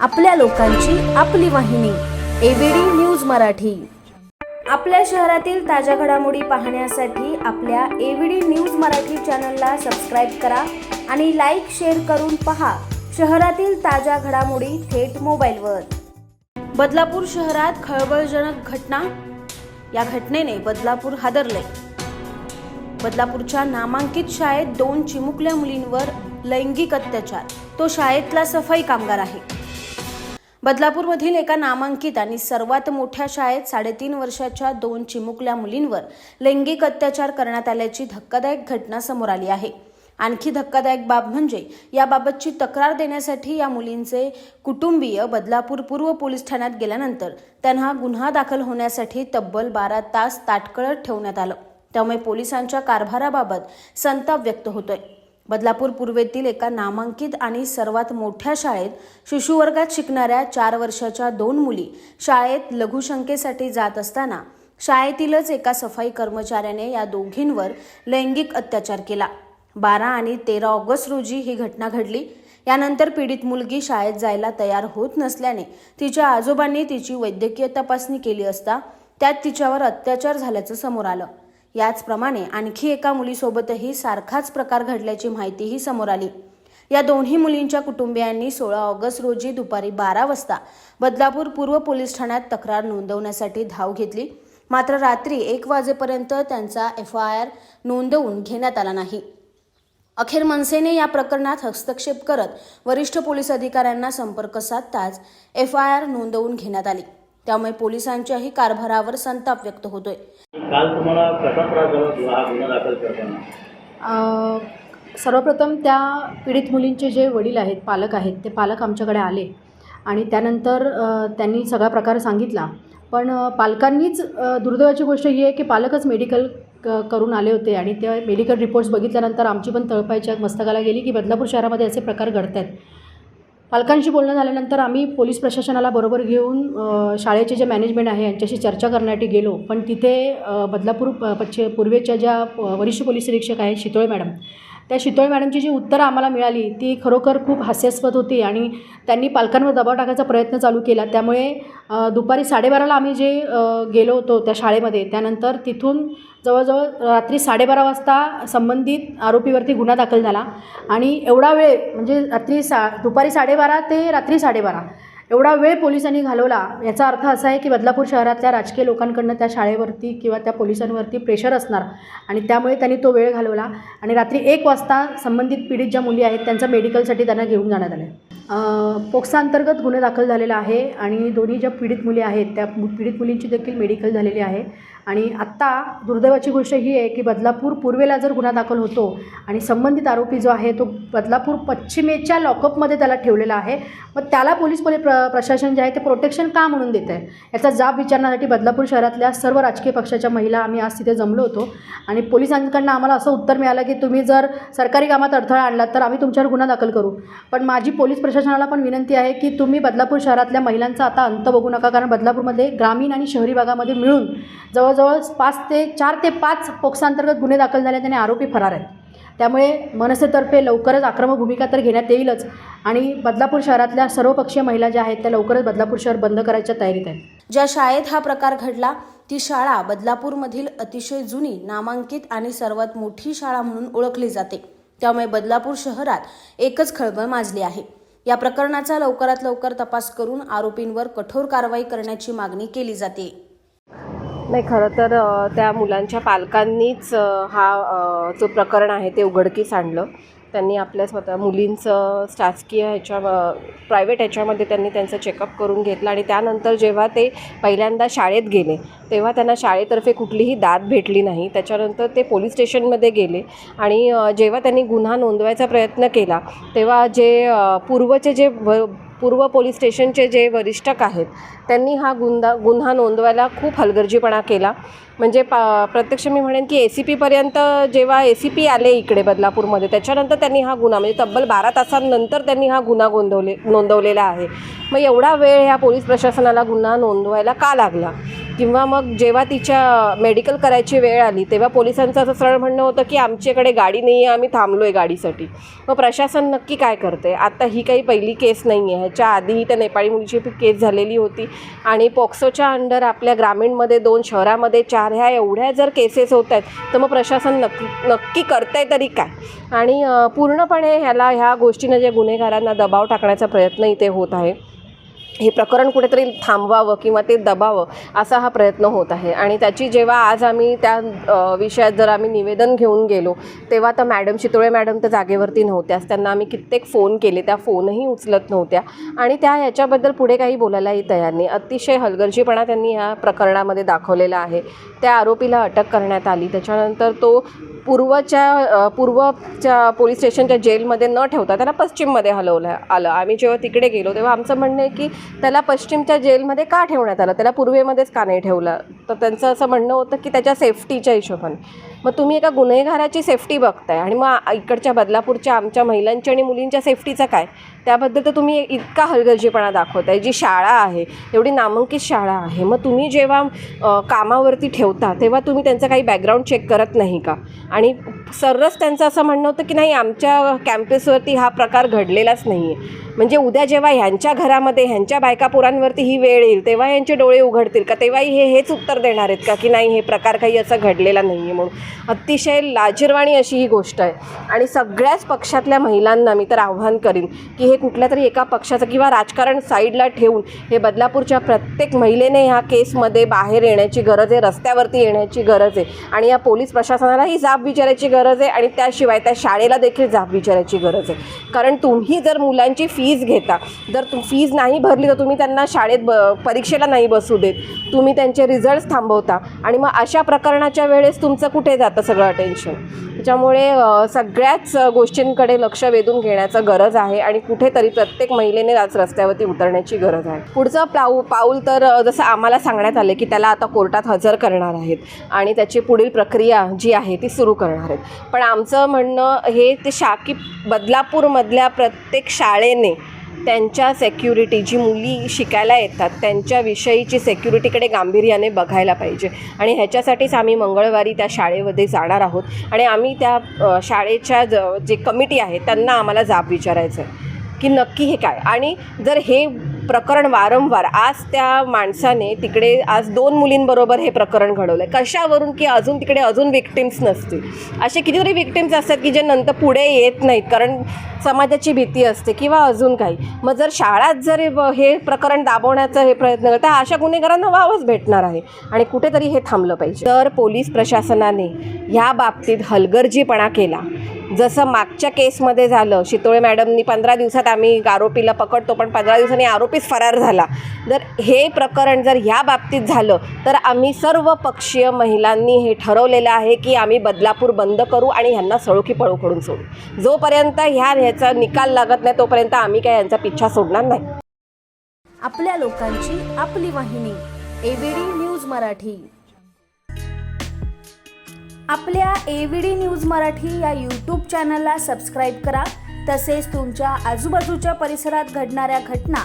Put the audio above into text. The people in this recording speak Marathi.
आपल्या लोकांची आपली वाहिनी एबीडी न्यूज मराठी. आपल्या शहरातील ताज्या घडामोडी पाहण्यासाठी आपल्या एबीडी न्यूज मराठी चॅनलला सबस्क्राईब करा आणि लाईक शेअर करून पहा शहरातील ताज्या घडामोडी थेट मोबाईलवर. बदलापूर शहरात खळबळजनक घटना? या घटनेने बदलापूर हादरले. बदलापूरच्या नामांकित शाळेत दोन चिमुकल्या मुलींवर लैंगिक अत्याचार. तो शाळेतला सफाई कामगार आहे. बदलापूरमधील एका नामांकित आणि सर्वात मोठ्या शाळेत साडेतीन वर्षाच्या दोन चिमुकल्या मुलींवर लैंगिक अत्याचार करण्यात आल्याची धक्कादायक घटना समोर आली आहे. आणखी धक्कादायक बाब म्हणजे याबाबतची तक्रार देण्यासाठी या मुलींचे कुटुंबीय बदलापूर पूर्व पोलीस ठाण्यात गेल्यानंतर त्यांना गुन्हा दाखल होण्यासाठी तब्बल बारा तास ताटकळत ठेवण्यात आलं. त्यामुळे पोलिसांच्या कारभाराबाबत संताप व्यक्त होतोय. बदलापूर पूर्वेतील एका नामांकित आणि सर्वात मोठ्या शाळेत शिशुवर्गात शिकणाऱ्या चार वर्षाच्या दोन मुली शाळेत लघुशंकेसाठी जात असताना शाळेतीलच एका सफाई कर्मचाऱ्याने या दोघींवर लैंगिक अत्याचार केला. बारा आणि तेरा ऑगस्ट रोजी ही घटना घडली. यानंतर पीडित मुलगी शाळेत जायला तयार होत नसल्याने तिच्या आजोबांनी तिची वैद्यकीय तपासणी केली असता त्यात तिच्यावर अत्याचार झाल्याचं समोर आलं. याचप्रमाणे आणखी एका मुलीसोबतही सारखाच प्रकार घडल्याची माहितीही समोर आली. या दोन्ही मुलींच्या कुटुंबियांनी सोळा ऑगस्ट रोजी दुपारी बारा वाजता बदलापूर पूर्व पोलीस ठाण्यात तक्रार नोंदवण्यासाठी धाव घेतली. मात्र रात्री एक वाजेपर्यंत त्यांचा एफ आय आर नोंदवून घेण्यात आला नाही. अखेर मनसेने या प्रकरणात हस्तक्षेप करत वरिष्ठ पोलीस अधिकाऱ्यांना संपर्क साधताच एफ आय आर नोंदवून घेण्यात आली. त्यामुळे पोलिसांच्याही कारभारावर संताप व्यक्त होतोय. काल तुम्हाला कसा त्रास झाला गुन्हा दाखल करताना? अ, सर्वप्रथम त्या पीडित मुलींचे जे वडील आहेत पालक आहेत ते पालक आमच्याकडे आले आणि त्यानंतर त्यांनी सगळा प्रकार सांगितला. पण पालकांनीच दुर्दैवाची गोष्ट ही आहे की पालकच मेडिकल क करून आले होते आणि ते मेडिकल रिपोर्ट्स बघितल्यानंतर आमची पण तळपायच्या मस्तकाला गेली की बदलापूर शहरामध्ये असे प्रकार घडत आहेत पालकांशी बोलणं झाल्यानंतर आम्ही पोलीस प्रशासनाला बरोबर घेऊन शाळेचे जे मॅनेजमेंट आहे यांच्याशी चर्चा करण्यासाठी गेलो. पण तिथे बदलापूर प पश्चिम पूर्वेच्या ज्या वरिष्ठ पोलीस निरीक्षक आहेत शितोळे मॅडम त्या शितोळे मॅडमची जी उत्तरं आम्हाला मिळाली ती खरोखर खूप हास्यास्पद होती आणि त्यांनी पालकांवर दबाव टाकायचा प्रयत्न चालू केला. त्यामुळे दुपारी साडेबाराला आम्ही जे गेलो होतो त्या शाळेमध्ये त्यानंतर तिथून जवळजवळ रात्री साडेबारा वाजता संबंधित आरोपीवरती गुन्हा दाखल झाला. आणि एवढा वेळ म्हणजे रात्री सा दुपारी साडेबारा ते रात्री साडेबारा एवढा वेळ पोलिसांनी घालवला याचा अर्थ असा आहे की बदलापूर शहरातल्या राजकीय लोकांकडनं त्या शाळेवरती किंवा त्या पोलिसांवरती प्रेशर असणार आणि त्यामुळे त्यांनी तो वेळ घालवला आणि रात्री एक वाजता संबंधित पीडित ज्या मुली आहेत त्यांच्या मेडिकलसाठी त्यांना घेऊन जाण्यात आले. पोक्साअंतर्गत गुन्हे दाखल झालेला आहे आणि दोन्ही ज्या पीडित मुली आहेत त्या पीडित मुलींची देखील मेडिकल झालेली आहे. आणि आत्ता दुर्दैवाची गोष्ट ही आहे की बदलापूर पूर्वेला जर गुन्हा दाखल होतो आणि संबंधित आरोपी जो आहे तो बदलापूर पश्चिमेच्या लॉकअपमध्ये त्याला ठेवलेला आहे मग त्याला पोलीस पोलीस प्र प्रशासन जे आहे ते प्रोटेक्शन का म्हणून देत आहे याचा जाब विचारण्यासाठी बदलापूर शहरातल्या सर्व राजकीय पक्षाच्या महिला आम्ही आज तिथे जमलो होतो. आणि पोलिसांकडनं आम्हाला असं उत्तर मिळालं की तुम्ही जर सरकारी कामात अडथळा आणलात तर आम्ही तुमच्यावर गुन्हा दाखल करू. पण माझी पोलीस प्रशासनाला पण विनंती आहे की तुम्ही बदलापूर शहरातल्या महिलांचा आता अंत बघू नका कारण बदलापूरमध्ये ग्रामीण आणि शहरी भागामध्ये मिळून जवळ जवळजवळ पाच ते चार ते पाच पोक्सांतर्गत गुन्हे दाखल झाले आहेत आणि आरोपी फरार आहेत. त्यामुळे मनसेतर्फे लवकरच आक्रमक भूमिका तर घेण्यात येईलच आणि बदलापूर शहरातल्या सर्वपक्षीय महिला ज्या आहेत त्या लवकरच बदलापूर शहर बंद करायच्या तयारीत आहेत. ज्या शाळेत हा प्रकार घडला ती शाळा बदलापूरमधील अतिशय जुनी नामांकित आणि सर्वात मोठी शाळा म्हणून ओळखली जाते. त्यामुळे बदलापूर शहरात एकच खळबळ माजली आहे. या प्रकरणाचा लवकरात लवकर तपास करून आरोपींवर कठोर कारवाई करण्याची मागणी केली जाते. नाही खरं तर त्या मुलांच्या पालकांनीच हा जो प्रकरण आहे ते उघडकीस आणलं. त्यांनी आपल्या स्वतः मुलींचं शासकीय ह्याच्या प्रायव्हेट ह्याच्यामध्ये त्यांनी त्यांचं चेकअप करून घेतलं आणि त्यानंतर जेव्हा ते पहिल्यांदा शाळेत गेले तेव्हा त्यांना शाळेतर्फे कुठलीही दाद भेटली नाही. त्याच्यानंतर ते पोलीस स्टेशनमध्ये गेले आणि जेव्हा त्यांनी गुन्हा नोंदवायचा प्रयत्न केला तेव्हा जे पूर्वचे जे व पूर्व पोलीस स्टेशनचे जे वरिष्ठक आहेत त्यांनी हा गुंदा गुन्हा नोंदवायला खूप हलगर्जीपणा केला. म्हणजे पा प्रत्यक्ष मी म्हणेन की ए सी पीपर्यंत जेव्हा ए सी पी आले इकडे बदलापूरमध्ये त्याच्यानंतर त्यांनी हा गुन्हा म्हणजे तब्बल बारा तासांनंतर त्यांनी हा गुन्हा गोंदवले नोंदवलेला आहे. मग एवढा वेळ ह्या पोलीस प्रशासनाला गुन्हा नोंदवायला का लागला? किंवा मग जेव्हा तिच्या मेडिकल करायची वेळ आली तेव्हा पोलिसांचं असं सरळ म्हणणं होतं की आमच्याकडे गाडी नाही आहे आम्ही थांबलो आहे गाडीसाठी. मग प्रशासन नक्की काय करते आता ही काही पहिली केस नाही आहे ह्याच्या आधीही त्या नेपाळी मुलीची केस झालेली होती. आणि पॉक्सोच्या अंडर आपल्या ग्रामीणमध्ये दोन शहरामध्ये चार ह्या एवढ्या जर केसेस होत आहेत तर मग प्रशासन नक्की नक्की करतंय तरी काय? आणि पूर्णपणे ह्याला ह्या गोष्टीनं जे गुन्हेगारांना दबाव टाकण्याचा प्रयत्न इथे होत आहे हे प्रकरण कुठेतरी थांबवावं किंवा ते दबावं असा हा प्रयत्न होत आहे. आणि त्याची जेव्हा आज आम्ही त्या विषयात जर आम्ही निवेदन घेऊन गेलो तेव्हा तर मॅडम चितोळे मॅडम तर जागेवरती नव्हत्याच. त्यांना आम्ही कित्येक फोन केले त्या फोनही उचलत नव्हत्या. आणि त्या याच्याबद्दल पुढे काही बोलायलाही तयार नाही. अतिशय हलगर्जीपणा त्यांनी ह्या प्रकरणामध्ये दाखवलेला आहे. त्या आरोपीला अटक करण्यात आली. त्याच्यानंतर तो पूर्वच्या पूर्वच्या पोलीस स्टेशनच्या जेलमध्ये न ठेवता त्याला पश्चिममध्ये हलवलं आलं. आम्ही जेव्हा तिकडे गेलो तेव्हा आमचं म्हणणं आहे की त्याला पश्चिमच्या जेलमध्ये का ठेवण्यात आलं? त्याला पूर्वेमध्येच का नाही ठेवलं? तर त्यांचं असं म्हणणं होतं की त्याच्या सेफ्टीच्या हिशोबाने. मग तुम्ही एका गुन्हेगाराची सेफ्टी बघताय आणि मग इकडच्या बदलापूरच्या आमच्या महिलांची आणि मुलींच्या सेफ्टीचं काय? त्याबद्दल तर तुम्ही इतका हलगर्जीपणा दाखवताय. जी शाळा आहे एवढी नामांकित शाळा आहे. मग तुम्ही जेव्हा कामावरती ठेवता तेव्हा तुम्ही त्यांचं काही बॅकग्राऊंड चेक करत नाही का? आणि सर्रच त्यांचं असं म्हणणं होतं की नाही आमच्या कॅम्पसवरती हा प्रकार घडलेलाच नाही आहे म्हणजे उद्या जेव्हा ह्यांच्या घरामध्ये ह्यांच्या बायकापुरांवरती ही वेळ येईल तेव्हा यांचे डोळे उघडतील का? तेव्हाही हे हेच उत्तर देणार आहेत का की नाही हे प्रकार काही असा घडलेला नाही आहे म्हणून? अतिशय लाजिरवाणी अशी ही गोष्ट आहे. आणि सगळ्याच पक्षातल्या महिलांना मी तर आव्हान करीन की हे कुठल्या तरी एका पक्षाचं किंवा राजकारण साईडला ठेवून हे बदलापूरच्या प्रत्येक महिलेने ह्या केसमध्ये बाहेर येण्याची गरज आहे रस्त्यावरती येण्याची गरज आहे आणि या पोलीस प्रशासनालाही जाब विचारायची गरज आहे आणि त्याशिवाय त्या शाळेला देखील जाब विचारायची गरज आहे. कारण तुम्ही जर मुलांची फीज घेता जर तुम फीज नाही भरली तर तुम्ही त्यांना शाळेत ब परीक्षेला नाही बसू देत. तुम्ही त्यांचे रिझल्ट्स थांबवता आणि मग अशा प्रकरणाच्या वेळेस तुमचं कुठे जातं सगळं अटेन्शन त्याच्यामुळे सगळ्याच गोष्टींकडे लक्ष वेधून घेण्याचं गरज आहे आणि कुठेतरी प्रत्येक महिलेने आज रस्त्यावरती उतरण्याची गरज आहे. पुढचं पाऊ पाऊल तर जसं आम्हाला सांगण्यात आले की त्याला आता कोर्टात हजर करणार आहेत आणि त्याची पुढील प्रक्रिया जी आहे ती सुरू करणार आहेत. पण आमचं म्हणणं हे ते शाकी बदलापूरमधल्या प्रत्येक शाळेने त्यांच्या सेक्युरिटी जी मुली शिकायला येतात त्यांच्याविषयीची सेक्युरिटीकडे गांभीर्याने बघायला पाहिजे. आणि ह्याच्यासाठीच आम्ही मंगळवारी त्या शाळेमध्ये जाणार आहोत. आणि आम्ही त्या शाळेच्या ज जे कमिटी आहे त्यांना आम्हाला जाब विचारायचं आहे की नक्की हे काय? आणि जर हे प्रकरण वारंवार आज त्या माणसाने तिकडे आज दोन मुलींबरोबर हे प्रकरण घडवलं आहे कशावरून की अजून तिकडे अजून विक्टिम्स नसतील? असे कितीतरी विक्टिम्स असतात की जे नंतर पुढे येत नाहीत कारण समाजाची भीती असते किंवा अजून काही. मग जर शाळात जर हे प्रकरण दाबवण्याचा हे प्रयत्न तर अशा गुन्हेगारांना वावच भेटणार आहे. आणि कुठेतरी हे थांबलं पाहिजे. तर पोलीस प्रशासनाने ह्या बाबतीत हलगर्जीपणा केला. जसं मागच्या केसमध्ये झालं शितोळे मॅडमनी पंधरा दिवसात आम्ही आरोपीला पकडतो पण पंधरा दिवसांनी वापस फरार झाला. जर हे प्रकरण जर ह्या बाबतीत झालं तर आम्ही सर्व पक्षीय महिलांनी हे ठरवलेलं आहे की आम्ही बदलापूर बंद करू आणि ह्यांना सळोखी पळू करून सोडू. जोपर्यंत ह्या ह्याचा निकाल लागत नाही तोपर्यंत आम्ही काय यांचा पिच्छा सोडणार नाही. आपल्या लोकांची आपली वाहिनी एबीडी न्यूज मराठी. आपल्या एबीडी न्यूज मराठी या यूट्यूब चॅनलला सबस्क्राईब करा. तसेच तुमच्या आजूबाजूच्या परिसरात घडणाऱ्या घटना